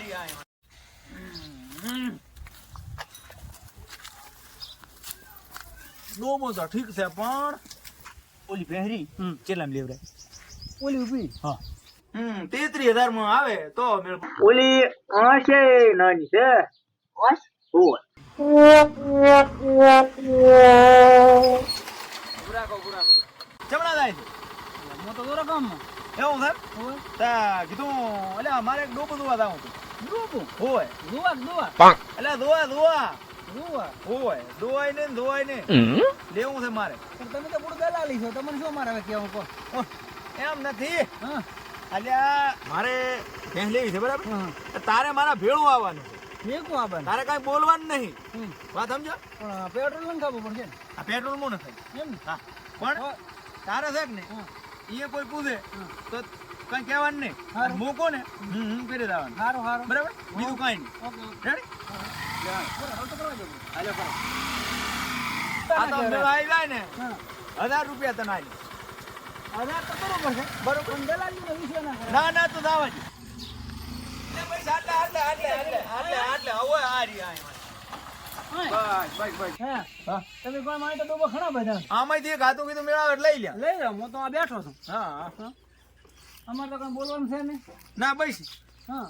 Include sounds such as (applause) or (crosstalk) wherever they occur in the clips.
રહી આ ડોમો તો ઠીક છે પણ ઓલી પહેરી. કેટલામાં લેવડાય. ઓલી ઊભી? હા. હમ તેત્રીસ હજારમાં આવે તો મેળ ઓલી આશે નાની છે. હોય પુરાકો પુરાકો ચમડા જાય છે. મો તો દોરા ગામમાં એવું છે? તા કીધું અલ્યા મારે એક ડોબો દોવા જાવું હતું. ડૂબું હોય દુવા દુવા અલ્યા દોવા દોવા દુવા હોય દોવાય ને ધોવાય ને લેવું છે મારે પણ તમે તો પૂરું દલાલી છો તમને શું મારે હવે કેવું કહો એમ નથી હા અલ્યા મારે ભેંસ લેવી છે બરાબર હા તારે મારા ભેળું આવવાનું છે મેકું આ બન તારે કાંઈ બોલવાનું નહીં હમ. વાત સમજો પણ પેટ્રોલ લઈને ખાવું પડશે આ પેટ્રોલમાં નથી એમ ને હા પણ તારે છે કે ને હા. એ કોઈ પૂછે. તો કઈ કહેવાનું નહીં. હારું. મૂકો ને. હું હું કરી દેવાનું સારું સારું બરાબર? બીજું કઈ નહીં. રેડી હાલો કરો. આ તો આવી જાય ને. હજાર રૂપિયા તને આવી હજાર તો બરોબર. છે બરોબર પણ દલાલીનો ના ના તો દાવા જ પૈસા આટલે આટલે આટલે આટલે આટલે હવે આ રહી આ તમે પણ મારે તો ઘણા બધા. આમાંથી એક હાથું કીધું મેળાવે લઈ લે લઈ લે હું તો આ બેઠો છું. હા. હા. અમારે તો કઈ બોલવાનું છે નહીં. ના બસ. હા.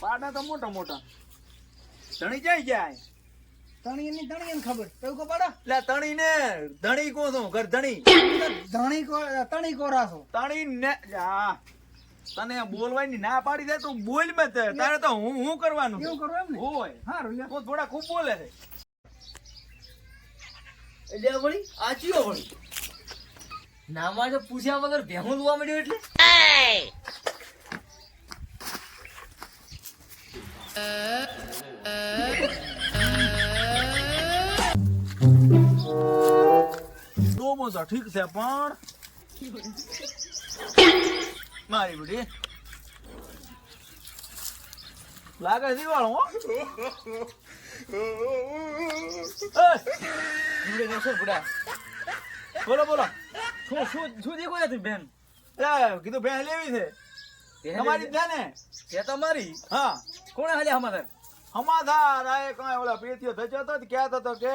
પાડા તો મોટા મોટા. ધણી જાય જાય? તણી ની તણી એને ખબર. એવું કો પાડા? એટલે ધણી ને ધણી કો છું? ઘર ધણી. ધણી કો તણી કોરા છો? તણી ને આ તને બોલવાની ના પાડી દે તું બોલ મત તારે તો હું હું કરવાનું શું એવું કરો એમ ને? હોય. હા લ્યો. તો થોડા ખૂબ બોલે છે. એટલે વળી આચીઓ વળી. નામાં જો પૂછ્યા વગર ભેહું જોવા મળ્યું એટલે? ડોમો ઠીક છે પણ. મારી બુઢી લાગે દિવાળો હો? (laughs) બુઢા? બોલો બોલો. શું શું શું દેખો છે બેન? એ કીધું ભેંસ લેવી છે. તમારી છે? ને? તે તમારી? હા. કોણે હાલ્યા હમાધાર હમાધાર આ એક કાંઈ ઓલા પેટીઓ થયો હતો તે કહેતો હતો કે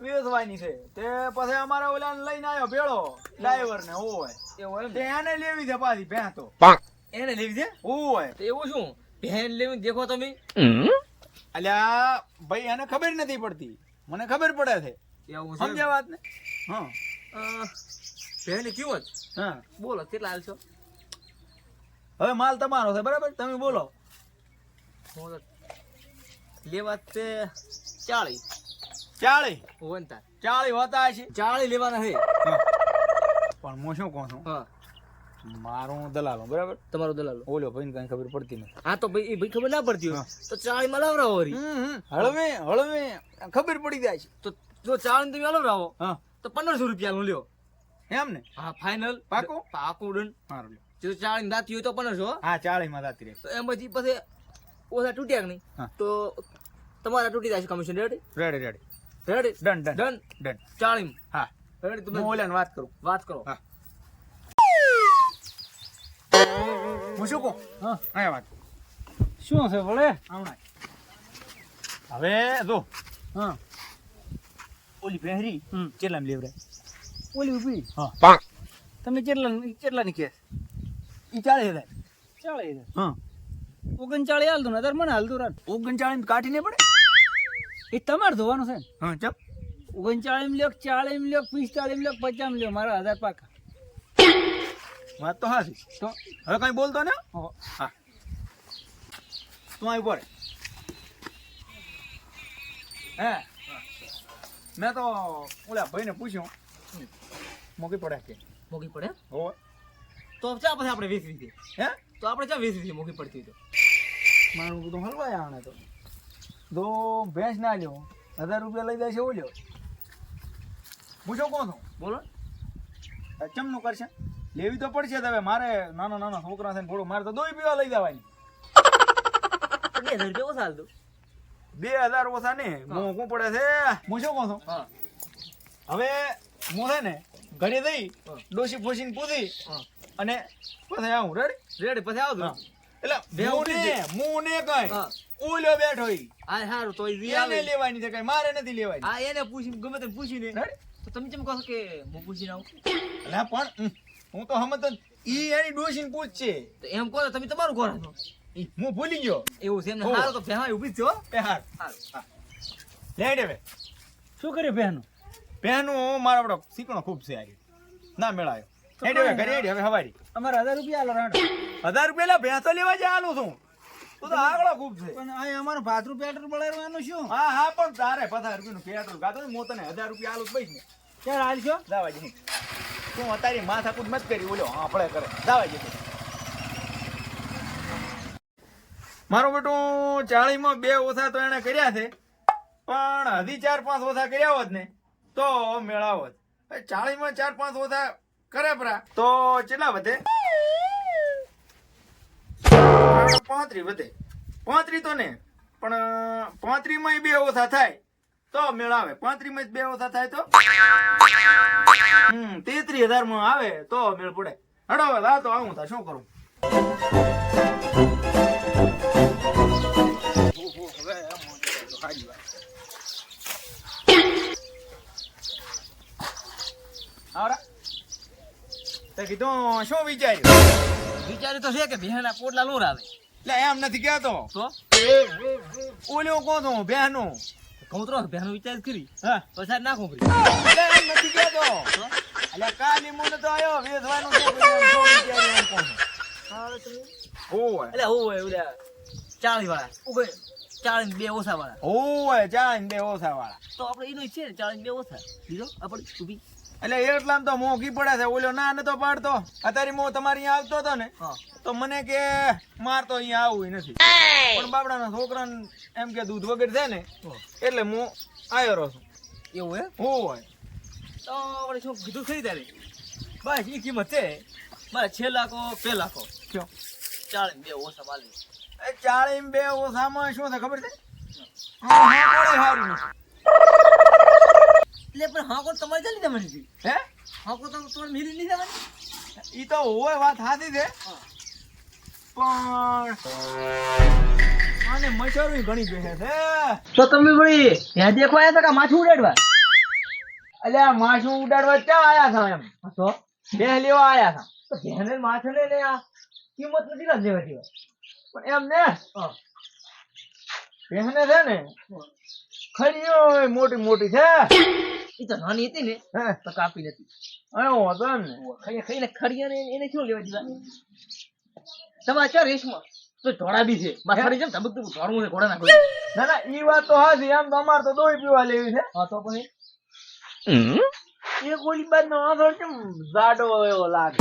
વેચવાની છે. તે પછી અમારા ઓલા લઈને આવ્યો ભેળો ડ્રાઈવર ને હોય. એ એમ તે એને લેવી છે પાછી ભેંસ તો. એને લેવી છે? હોય. તો એવું શું? ભેન લેવી દેખો તમે. અલ્યા ભાઈ એને ખબર નથી પડતી. મને ખબર પડે છે. એવું સમજ્યા વાત ને? હા. ભેન કિંમત હા. બોલો કેટલા હાલશો હવે માલ તમારો છે બરાબર? તમે બોલો. લેવા તે ચાળી. ચાળી? વનતા ચાળી હોતા છે ચાળી લેવાના છે પણ હું શું કહું છું? હા. મારું દલાલો બરાબર? તમારો દલાલો ઓલો ભાઈ કઈ ખબર પડતી નથી. હા તો ભાઈ એ ભાઈ ખબર ના પડતી હોય. તો ચાળી માં લાવરાવો વળી હળવે હળવે. ખબર પડી જાય છે. તો જો ચાર તમે લાવરાવો હા. તો પંદરસો રૂપિયા નું લ્યો. એમ ને? હા ફાઇનલ પાકું? પાકું ડન. મારું લ્યો. જો ચાળી દાતી હોય તો પંદરસો. હા ચાળી માં જાતી રહે તો એમાંથી પછી ઓછા તૂટ્યા કે નહીં? હા. તો તમારા તૂટી જશે commission ready ready ready ready done done done done ચાળી હા. રેડી તમે હું વાત કરું. વાત કરો. હા. હું શું કહું? હા. અહીંયા વાત શું છે ભલે હમણાં હવે જો. હા. ઓલી પહેરી હમ. કેટલામાં લેવરાય? ઓલી ઊભી હા. તમે કેટલા કેટલા ની કેસ ઈ ચાળી હજાર. ચાળી હજાર? હા. ઓગણચાળી હાલતું ને તાર મને હાલતું રાત. ઓગણચાળીસ કાઢીને પડે. એ તમારે ધોવાનું છે હા ચપ ઓગણચાળીમ લ્યો ચાળીમ લ્યો પિસ્તાળીમ લ્યો પચાસ લ્યો મારા હજાર પાકા. વાત તો હાસી તો? હવે કઈ બોલતો ને હા? તું આવી પડે હે? મેં તો ઓલા ભાઈને પૂછ્યું મોકી પડે કે? મોગી પડે હો. તો ચા પછી આપણે વીસ દે હે? તો આપણે ચા વીસ દે મોગી પડતી તો. મારું બધું હલવાય આણે તો. દો ભેંસ ના લ્યો હજાર રૂપિયા લઈ જાય છે ઓલ્યો. હું કોણ કહું બોલો. ચમનું કરશે? લેવી તો પડશે હવે મારે નાના નાના છોકરા છે ને થોડું મારે તો દોઈ પીવા લઈ જવાની. બે હજાર રૂપિયા ઓછા હાલતું બે હજાર ઓછા ને મોંઘું પડે છે. હું શું કહું છું? હવે હું છે ને ઘરે જઈ. ડોસી ફોસીને પૂછી અને પછી આવું. રેડી રેડી પછી આવો એટલે બે હું ને હું ને કઈ. ઓલ્યો બેઠો હોય હા સારું તો એને લેવાની છે કઈ મારે નથી લેવાની. હા એને પૂછી ગમે તે પૂછીને? તો તમે કેમ કહો કે હું પૂછીને આવું. એટલે પણ હું તો જ- ઈ એની ડોશીને પૂછશે. છે એમ કહો તમે તમારું ઘર હું ભૂલી ગયો. એવું છે એમને હાલ તો ભેહા ઊભી જ છે હો. એ હાર. સારું લેડે હવે. શું કર્યું બહેનું પહેનું મારો આપણો સીકણો ખૂબ છે આ ના મેળાયો. હેડ હવે ઘરે હેડે હવે હવારી. અમારે હજાર રૂપિયા આલો રાડો હજાર રૂપિયા લે ભેંસો લેવા જાય આલું છું. તું તો આગળ ખૂબ છે. પણ આ અમારું ભાતરું પેટ્રોલ બળાવવાનું શું? હા હા પણ તારે પચાસ રૂપિયાનું પેટ્રોલ ગાતો ને હું તને હજાર રૂપિયા આલું બઈશ ને. ક્યારે હાલશો જાવા જઈ તું અત્યારે માથાકૂટ મત કરી ઓલો આપણે કરે. જાવા જઈ મારું બેટું ચાળીમાં બે ઓછા તો એને કર્યા છે, પણ હજી ચાર પાંચ ઓછા કર્યા હોત ને, તો મેળાવો ચાળીમાં ચાર પાંચ ઓછા કરે પરા, તો કેટલા વધે? પાંત્રી વધે. પાંત્રી તો ને, પણ પાંત્રી માં બે ઓછા થાય, તો મેળાવે. પાંત્રી માં બે ઓછા થાય તો? હમ, તેત્રીસ હજારમાં આવે તો મેળ પડે. હડો, હવે તો આવું તા શું કરું? આવરા. તે કીધું શું વિચાર્યું? વિચાર્યું તો છે કે ભેહાના પોટલા લોર આવે એટલે એમ નથી કહેતો. તો? ઓલ્યો તું બેનું કહું તો ભેહાનો વિચાર કરી. હા. પછી નાખું કરી એટલે એમ નથી કહેતો. એટલે કાલી મુને તો આયો વેચવાનું છે એમ કોણ? ઓય એટલે હું હોય ઓલા ચાળી વાળા ઉગે ચાળી બે ઓછા વાળા ઓય ચાલ બે ઓછા વાળા તો આપણે એનો છે ને ચાળી બે ઓછા. લીધો આપણે ઊભી. એટલે એટલા તો મોંઘી પડે છે. ઓલો ના નતો પાડતો. અત્યારે હું તમારી અહીંયા આવતો હતો ને તો મને કે માર તો અહીંયા આવું નથી. પણ બાપડાના છોકરા એમ કે દૂધ વગર છે ને એટલે હું આવ્યો રહું છું. એવું હે હોય. તો આપણે શું કીધું થઈ તારે બસ એ કિંમત છે. મારે છ લાખો બે લાખો કયો ચાળીમ બે ઓછા વાલી એ ચાળી બે ઓછામાં શું છે ખબર છે? હા, હા, સારું નથી. એટલે પણ હા કોણ તમારે ચાલી જવાની હતી હે? હા કોણ તમે તમારે મેરી નહીં જવાની ઈ તો હોય વાત સાચી છે. પણ આને મચ્છરો ઘણી બેસે છે. તો તમે ભાઈ ત્યાં દેખવા આવ્યા હતા કે માછું ઉડાડવા? અલ્યા માછું ઉડાડવા ક્યાં આયા હતા એમ? તો? બે લેવા આયા હતા. તો ભેને માછે ને ને આ કિંમત નથી ના દેવા પણ એમ ને? હા. બેહને છે ને ખરીઓ મોટી મોટી છે. એ તો નાની હતી ને હે. તો કાપી નથી આયો હતો એમ ને. ખાઈને ખરીયા ને એને શું લેવા દીધા? તમારે ક્યાં રેસમાં? તો ધોળા બી છે. બસ ખડી જેમ ધબક તું ઢોળવું છે ઘોડા નાખો. ના ના ઈ વાત તો હાજી એમ તો અમાર તો દોઈ પીવા લેવી છે. હા તો પછી? એ ગોળી બાદ નો આંધળો કેમ જાડો એવો લાગે?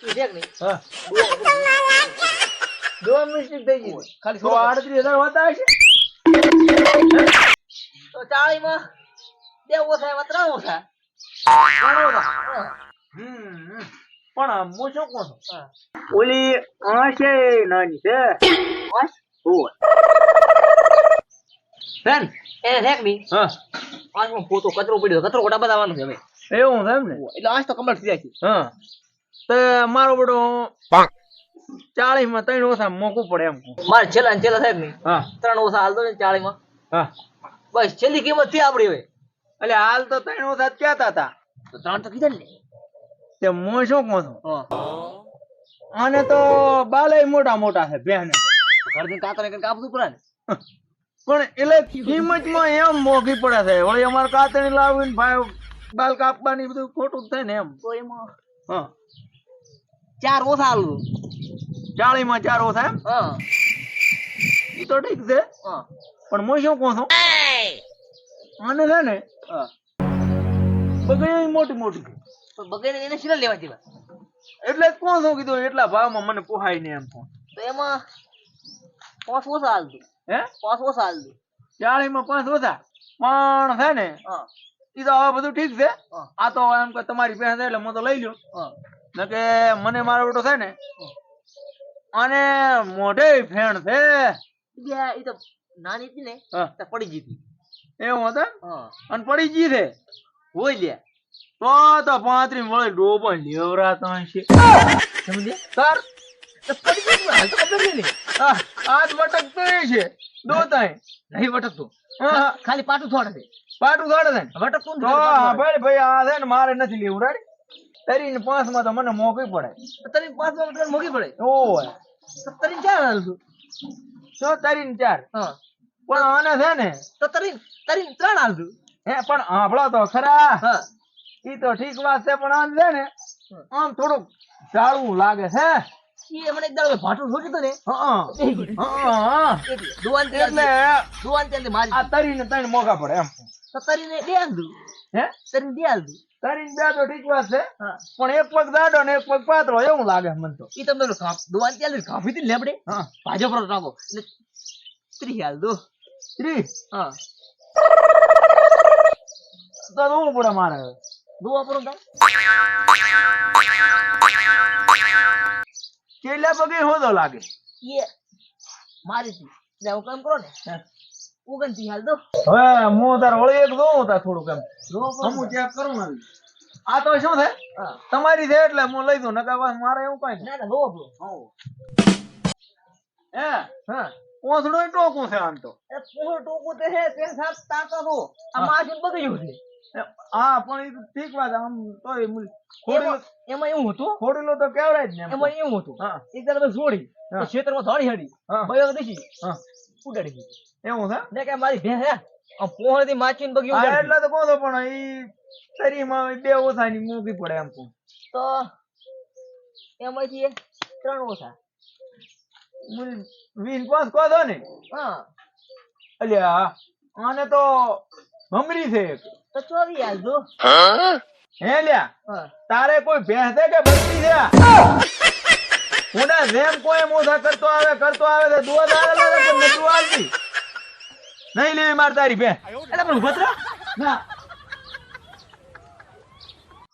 તું દેખ નહીં હા. દો મિસ્ટેક થઈ ગઈ ખાલી સો આડત્રીસ હજાર હોતા હશે તો ચાળીમાં બે ઓછા ત્રણ ઓછા. હમ પણ હું શું કહું છું? હા. ઓલી આશે નાની છે. બેન એને દેખ નહીં હા. આંખમાં પોતો કચરો પડ્યો કચરો કોટા બતાવવાનું છે હવે. એવું છે એમ ને? એટલે આંખ તો કમ્પ્લીટ થઈ જાય છે. હા. તો મારો બધો ચાલીસમાં ત્રણ ઓછા મોકવું પડે એમ. મારે છેલ્લા ને છેલ્લા સાહેબની ત્રણ ઓછા હાલ દો ને ચાલીસમાં બસ છેલ્લી કિંમતથી આપડી હોય. એટલે હાલ તો ત્રણ ઓછા કેતા હતા. તો ત્રણ તો કીધા ને તે મો શું કહું છું? આને તો બાલે મોટા મોટા છે બેહને ઘર જઈને કાતરે કરીને કાપતું પડે ને. પણ એટલે કિંમતમાં એમ મોંઘી પડે છે. વળી અમારે કાતરી લાવીને ભાઈ બાલ કાપવાની બધું ખોટું થાય ને એમ. તો એમાં હા. ચાર ઓછા હાલ દો ચાળી માં ચાર ઓછા એમ તો ઠીક છે. પણ હું શું કહું છું? મને છે ને બગડી મોટી મોટી. બગડી એને શીલા લેવા દેવા એટલે કોણ શું કીધું? એટલા ભાવમાં મને પોહાય ને એમ તો એમાં પાંચ ઓછા હાલ દો. હે? પાંચ ઓછા હાલ દો. ચાળી માં પાંચ ઓછા? પણ છે ને એ ઈ તો હવે બધું ઠીક છે. આ તો એમ કે તમારી પાસે એટલે હું તો લઈ લ્યો. કે મને મારો બેટો થાય ને અને મોઢે ફેણ છે. ઈ તો નાની હતી ને તો પડી ગઈ હતી. એવું હતું અને પડી ગઈ છે? હોય લે તો તો પાંત્રી મળે ડોબો લેવરાતો હશે. સમજે તો પડી ગઈ હાલ તો ખબર નહીં આજ વટકતો છે દો તાય. નહીં વટકતું. ખાલી પાટું થોડે છે. પાટું થોડે છે? વટકતું તો ભાઈ ભાઈ આ છે ને મારે નથી લેવું રાડી. તરીને પાંચમાં તો મને મોકવી પડે. તરી પાંચ મિનિટ મોગી પડે? ઓય તો તરી ચાર હાલ તું. તો તરીને ચાર. હા. પણ આને છે ને તો તરી તરી ત્રણ હાલ તું. હે પણ આંભળો તો ખરા. હા. ઈ તો ઠીક વાત છે પણ આમ છે ને આમ થોડુંક ચાળવું લાગે છે. એ મને એક દાડો ભાટું છોડી તો ને. હા હા. એટલે દુવાન એટલે દુવાન ત્યાં મારી આ તરીને મોગા પડે એમ. તો તરીને બે હાલ તું. હે? તરીને બે તારી તરીને બે તો ઠીક વાત છે પણ એક પગ દાડો ને એક પગ પાતળો એવું લાગે મને તો. ઈ તમને દુવાન ત્યાં કાપી હતી લેબડે? હા. ભાજપ પર રાખો એટલે ત્રી હાલ દો. ત્રી? હા. તો હું પૂરા મારે. દુવા પર કા કેલા પગે હોદો લાગે? એ મારી થી જાવ હું કામ કરો ને. ઓગણથી હાલ દો. હવે હું તાર ઓળી એક દઉં તાર થોડુંક એમ. પર ચેક કરું ને આ તો શું છે? હા. તમારી છે એટલે હું લઈ દઉં નકા મારે એવું કઈ ના ના લો બ્રો હે. હા? પોસડો ટોકું છે આમ તો. એ પૂરો ટોકું તે હે તે સાપ તાકા દો આ માજુન બગડ્યું છે. હા પણ એ તો ઠીક વાત આમ તો એમાં એમાં એવું હતું. ખોડેલો તો કેવડાય જ ને એમ એવું હતું. હા. એક દાડો મેં છોડી હા. તો હાડી હડી હા. દેખી. હા. ઉડાડી એવું છે? ને કે મારી ભેંસ હે? આમ માચીને બગી હા એટલે તો કહો પણ ઈ શરીરમાં બે ઓછા ની મૂકી પડે એમ કહું. તો એમાંથી ત્રણ ઓછા. વીસ પાંચ કહો છો ને. હા. અલ્યા આને તો મમરી છે. તો ચોરી હે લ્યા તારે કોઈ ભેંસ છે કે બકરી છે? (laughs) ઉડા જેમ કોઈ મોઢા કરતો આવે કરતો આવે તો દોધ આવે પણ નતું આવતી. નહીં લેવી માર તારી એટલે પણ ઉભતરા ના.